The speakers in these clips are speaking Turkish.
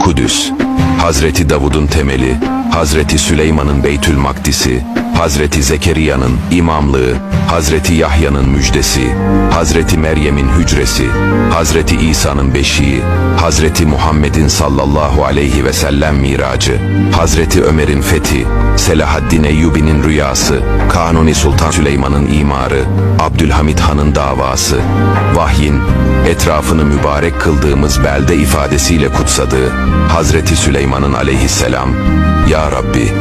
Kudüs, Hazreti Davud'un temeli, Hazreti Süleyman'ın Beytül Makdisi, Hazreti Zekeriya'nın imamlığı, Hazreti Yahya'nın müjdesi, Hazreti Meryem'in hücresi, Hazreti İsa'nın beşiği, Hazreti Muhammed'in sallallahu aleyhi ve sellem miracı, Hazreti Ömer'in fethi, Selahaddin Eyyubi'nin rüyası, Kanuni Sultan Süleyman'ın imarı, Abdülhamit Han'ın davası, vahyin, etrafını mübarek kıldığımız belde ifadesiyle kutsadığı Hazreti Süleyman'ın aleyhisselam, Ya Rabbi,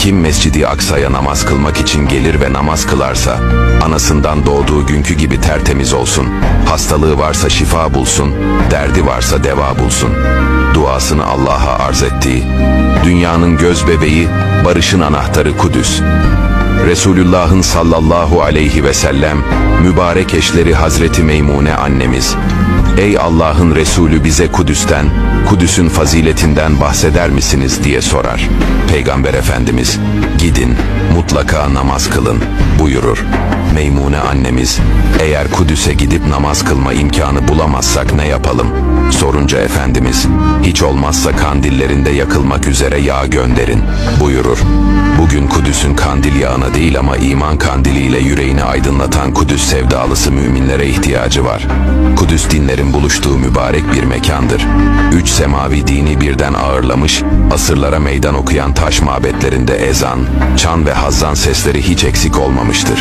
kim Mescidi Aksa'ya namaz kılmak için gelir ve namaz kılarsa, anasından doğduğu günkü gibi tertemiz olsun, hastalığı varsa şifa bulsun, derdi varsa deva bulsun. Duasını Allah'a arz ettiği, dünyanın göz bebeği, barışın anahtarı Kudüs. Resulullah'ın sallallahu aleyhi ve sellem mübarek eşleri Hazreti Meymune annemiz. Ey Allah'ın Resulü bize Kudüs'ten, Kudüs'ün faziletinden bahseder misiniz diye sorar. Peygamber Efendimiz, gidin mutlaka namaz kılın buyurur. Meymune annemiz, eğer Kudüs'e gidip namaz kılma imkanı bulamazsak ne yapalım? Sorunca Efendimiz, hiç olmazsa kandillerinde yakılmak üzere yağ gönderin buyurur. Bugün Kudüs'ün kandil yağına değil ama iman kandiliyle yüreğini aydınlatan Kudüs sevdalısı müminlere ihtiyacı var. Kudüs dinlerin buluştuğu mübarek bir mekandır. Üç semavi dini birden ağırlamış, asırlara meydan okuyan taş mabetlerinde ezan, çan ve hazzan sesleri hiç eksik olmamıştır.